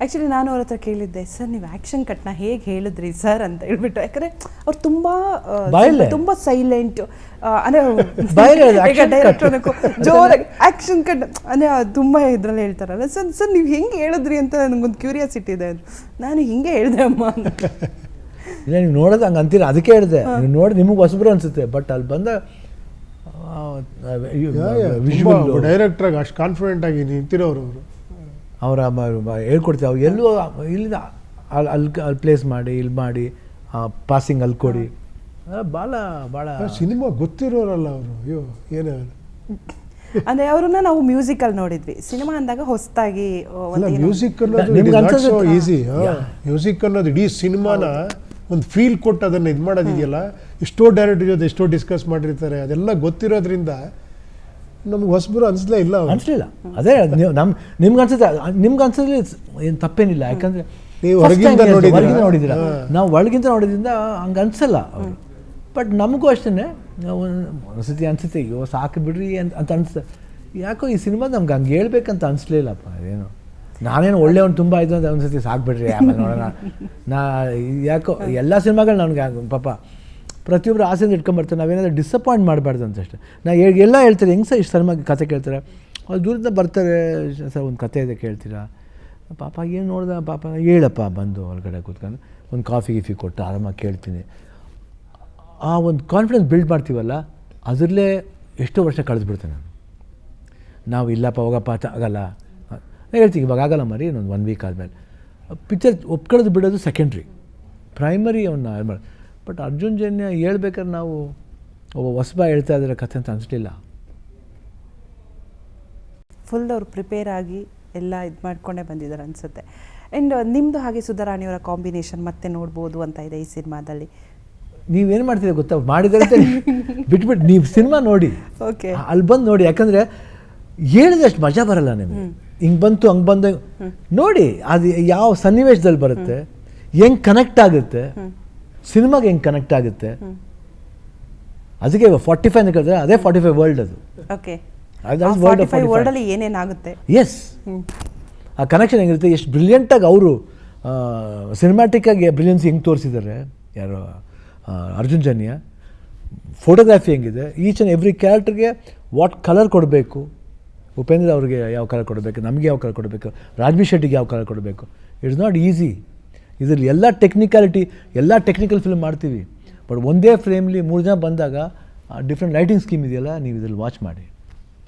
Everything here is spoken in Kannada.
ಆ್ಯಕ್ಚುಲಿ ನಾನು ಅವ್ರ ಹತ್ರ ಕೇಳಿದ್ದೆ ಸರ್ ನೀವು ಆ್ಯಕ್ಷನ್ ಕಟ್ನ ಹೇಗೆ ಹೇಳಿದ್ರಿ ಸರ್? ಅಂತ ಹೇಳ್ಬಿಟ್ಟು ಯಾಕಂದರೆ ಅವ್ರು ತುಂಬ? ತುಂಬ ಸೈಲೆಂಟ್ ಅಂದರೆ. ಜೋರಾಗಿ ಆ್ಯಕ್ಷನ್ ಕಟ್ ಅಂದರೆ ತುಂಬ ಇದ್ರಲ್ಲಿ ಹೇಳ್ತಾರಲ್ಲ ಸರ್ ಸರ್ ನೀವು ಹೆಂಗೆ ಹೇಳಿದ್ರಿ ಅಂತ ನನಗೊಂದು ಕ್ಯೂರಿಯಾಸಿಟಿ ಇದೆ ನಾನು ಹಿಂಗೆ ಹೇಳಿದೆ ಅಮ್ಮ. ಅಂತ ಇಲ್ಲ ನೀವು ನೋಡೋದು ಹಂಗೆ ಅಂತೀರ? ಅದಕ್ಕೆ ಹೇಳಿದೆ. ನೀವು ನೋಡಿ ನಿಮಗೆ ಹೊಸಬ್ರು ಅನಿಸುತ್ತೆ ಬಟ್ ಅಲ್ಲಿ ಬಂದ ವಿಜುವಲ್ ಡೈರೆಕ್ಟರ್ ಆಗಿ ಅಷ್ಟು ಕಾನ್ಫಿಡೆಂಟ್ ಆಗಿ ನಿಂತಿರೋರು ಅವರು. ಅವರ ಹೇಳ್ಕೊಡ್ತೀವಿ. ಅವ್ರು ಎಲ್ಲೂ ಇಲ್ಲಿಂದ ಅಲ್ಲಿ ಅಲ್ಲಿ ಅಲ್ಲಿ ಪ್ಲೇಸ್ ಮಾಡಿ ಇಲ್ಲಿ ಮಾಡಿ ಪಾಸಿಂಗ್ ಅಲ್ಲಿ ಕೊಡಿ. ಭಾಳ ಭಾಳ ಸಿನಿಮಾ ಗೊತ್ತಿರೋರಲ್ಲ ಅವರು. ಅಯ್ಯೋ ಏನೇ ಅಂದ್ರೆ ಅವ್ರನ್ನ ನಾವು ಮ್ಯೂಸಿಕಲ್ಲಿ ನೋಡಿದ್ವಿ. ಸಿನಿಮಾ ಅಂದಾಗ ಹೊಸದಾಗಿ ಅಲ್ಲ ಮ್ಯೂಸಿಕ್ ಅನ್ನೋದು ಈಸಿ ಮ್ಯೂಸಿಕ್ ಅನ್ನೋದು ಇಡೀ ಸಿನಿಮಾನ ಒಂದು ಫೀಲ್ ಕೊಟ್ಟು ಅದನ್ನ ಇದು ಮಾಡೋದಿದೆಯಲ್ಲ? ಎಷ್ಟೋ ಡೈರೆಕ್ಟರ್ ಜೊತೆ ಎಷ್ಟೋ ಡಿಸ್ಕಸ್ ಮಾಡಿರ್ತಾರೆ. ಅದೆಲ್ಲ ಗೊತ್ತಿರೋದ್ರಿಂದ ನಮ್ಗೆ ಹೊಸಬರು ಅನ್ಸ್ಲೇ ಇಲ್ಲ ಅವ್ರು. ಅನಿಸ್ಲಿಲ್ಲ ಅದೇ ನೀವು ನಮ್ಮ ನಿಮ್ಗೆ ಅನ್ಸುತ್ತೆ ನಿಮ್ಗೆ ಅನ್ಸೋದ್ರಲ್ಲಿ ಏನು ತಪ್ಪೇನಿಲ್ಲ. ಯಾಕಂದ್ರೆ ನೀವು first ಹೊರಗಿಂದ ನೋಡಿದ್ದೀರಾ? ಹೊರಗಿಂದ ನೋಡಿದ್ದೀರಾ. ನಾವು ಒಳಗಿಂದ ನೋಡಿದ್ರಿಂದ ಹಂಗೆ ಅನ್ಸಲ್ಲ ಅವರು. ಬಟ್ ನಮಗೂ ಅಷ್ಟೇ ಒಂದ್ಸತಿ ಅನ್ಸುತ್ತೆ ಅಯ್ಯೋ ಸಾಕು ಬಿಡ್ರಿ ಅಂತ ಅಂತ ಅನ್ಸುತ್ತೆ. ಯಾಕೋ ಈ ಸಿನಿಮಾ ನಮ್ಗೆ ಹಂಗೆ ಹೇಳ್ಬೇಕಂತ ಅನಿಸ್ಲಿಲ್ಲಪ್ಪ ಅದೇನು. ನಾನೇನು ಒಳ್ಳೆಯವನು ತುಂಬ ಆಯಿತು ಅಂತ ಒಂದ್ಸತಿ ಸಾಕು ಬಿಡ್ರಿ ಆಮೇಲೆ ನೋಡೋಣ. ನಾ ಯಾಕೋ ಎಲ್ಲ ಸಿನಿಮಾಗಳು ನನಗೆ ಪಾಪ ಪ್ರತಿಯೊಬ್ಬರು ಆಸೆಯಿಂದ ಇಟ್ಕೊಂಬರ್ತಾರೆ ನಾವೇನಾದರೂ ಡಿಸಪಾಯಿಂಟ್ ಮಾಡಬಾರ್ದು ಅಂತ ಅಷ್ಟೇ ನಾ ಎಲ್ಲ ಹೇಳ್ತಾರೆ ಹೆಂಗೆ ಸರ್ ಇಷ್ಟು ಸಿನಿಮಾ ಕತೆ ಕೇಳ್ತಾರೆ. ಅವ್ರು ದೂರದಿಂದ ಬರ್ತಾರೆ ಸರ್, ಒಂದು ಕತೆ ಇದೆ ಕೇಳ್ತೀರಾ? ಪಾಪ ಏನು ನೋಡ್ದೆ ಪಾಪ, ಹೇಳಪ್ಪ, ಬಂದು ಹೊರಗಡೆ ಕೂತ್ಕೊಂಡು ಒಂದು ಕಾಫಿ ಗೀಫಿ ಕೊಟ್ಟು ಆರಾಮಾಗಿ ಕೇಳ್ತೀನಿ. ಆ ಒಂದು ಕಾನ್ಫಿಡೆನ್ಸ್ ಬಿಲ್ಡ್ ಮಾಡ್ತೀವಲ್ಲ, ಅದರಲ್ಲೇ ಎಷ್ಟೋ ವರ್ಷ ಕಳೆದ್ಬಿಡ್ತೇನೆ ನಾನು. ನಾವು, ಇಲ್ಲಪ್ಪ, ಹೋಗಪ್ಪ ಆಗಲ್ಲ. ಹೇಳ್ತೀನಿ, ಇವಾಗ ಆಗಲ್ಲ ಮರಿ ಇನ್ನೊಂದು ಒನ್ ವೀಕ್ ಆದಮೇಲೆ. ಪಿಕ್ಚರ್ ಒಪ್ಕೊಳ್ಳೋದು ಬಿಡೋದು ಸೆಕೆಂಡ್ರಿ ಪ್ರೈಮರಿ ಅವನ್ನ ಬಟ್ ಅರ್ಜುನ್ ಜನ್ಯ ಹೇಳ್ಬೇಕಾದ್ರೆ ನಾವು ಒಬ್ಬ ಹೊಸಬ ಹೇಳ್ತಾ ಇದ್ರೆ ಕಥೆ ಅಂತ ಅನಿಸ್ಲಿಲ್ಲ. ಫುಲ್ ಅವ್ರು ಪ್ರಿಪೇರ್ ಆಗಿ ಎಲ್ಲ ಇದು ಮಾಡ್ಕೊಂಡೇ ಬಂದಿದ್ದಾರೆ ಅನ್ಸುತ್ತೆ. ಆ್ಯಂಡ್ ನಿಮ್ಮದು ಹಾಗೆ ಸುಧಾರಾಣಿಯವರ ಕಾಂಬಿನೇಷನ್ ಮತ್ತೆ ನೋಡ್ಬೋದು ಅಂತ ಇದೆ ಈ ಸಿನಿಮಾದಲ್ಲಿ. ನೀವೇನು ಮಾಡ್ತೀರ ಗೊತ್ತಾ? ಮಾಡಿದ್ರೆ ಬಿಟ್ಬಿಟ್ಟು ನೀವು ಸಿನಿಮಾ ನೋಡಿ. ಓಕೆ ಅಲ್ಲಿ ಬಂದು ನೋಡಿ. ಯಾಕಂದರೆ ಹೇಳಿದಷ್ಟು ಮಜಾ ಬರಲ್ಲ ನಿಮಗೆ. ಹಿಂಗೆ ಬಂತು ಹಂಗೆ ಬಂದು. ನೋಡಿ ಅದು ಯಾವ ಸನ್ನಿವೇಶದಲ್ಲಿ ಬರುತ್ತೆ ಹೆಂಗೆ ಕನೆಕ್ಟ್ ಆಗುತ್ತೆ. ಸಿನಿಮಾಗೆ ಹೆಂಗೆ ಕನೆಕ್ಟ್ ಆಗುತ್ತೆ? ಅದಕ್ಕೆ ಫಾರ್ಟಿ ಫೈವ್ ಕೇಳಿದ್ರೆ ಅದೇ ಫಾರ್ಟಿ ಫೈವ್ ವರ್ಲ್ಡ್ ಅದು ಓಕೆ 45. ವರ್ಲ್ಡಲ್ಲಿ ಏನೇನಾಗುತ್ತೆ ಎಸ್ ಆ ಕನೆಕ್ಷನ್ ಹೆಂಗಿರುತ್ತೆ? ಎಷ್ಟು ಬ್ರಿಲಿಯಂಟಾಗಿ ಅವರು ಸಿನಿಮ್ಯಾಟಿಕ್ಕಾಗಿ ಬ್ರಿಲಿಯನ್ಸ್ ಹೆಂಗೆ ತೋರಿಸಿದ್ದಾರೆ ಯಾರು ಅರ್ಜುನ್ ಜನ್ಯ. ಫೋಟೋಗ್ರಾಫಿ ಹೆಂಗಿದೆ? ಈಚ್ ಆ್ಯಂಡ್ ಎವ್ರಿ ಕ್ಯಾರೆಕ್ಟರ್ಗೆ ವಾಟ್ ಕಲರ್ ಕೊಡಬೇಕು? ಉಪೇಂದ್ರ ಅವ್ರಿಗೆ ಯಾವ ಕಲರ್ ಕೊಡಬೇಕು? ನಮಗೆ ಯಾವ ಕಲರ್ ಕೊಡಬೇಕು? ರಾಜ್ಮಿ ಶೆಟ್ಟಿಗೆ ಯಾವ ಕಲರ್ ಕೊಡಬೇಕು? ಇಟ್ಸ್ ನಾಟ್ ಈಸಿ ಇದರಲ್ಲಿ ಎಲ್ಲ ಟೆಕ್ನಿಕಾಲಿಟಿ ಎಲ್ಲ ಟೆಕ್ನಿಕಲ್ ಫಿಲ್ಮ್ ಮಾಡ್ತೀವಿ. ಬಟ್ ಒಂದೇ ಫ್ರೇಮ್ಲಿ ಮೂರು ಜನ ಬಂದಾಗ ಡಿಫ್ರೆಂಟ್ ಲೈಟಿಂಗ್ ಸ್ಕೀಮ್ ಇದೆಯಲ್ಲ, ನೀವು ಇದರಲ್ಲಿ ವಾಚ್ ಮಾಡಿ.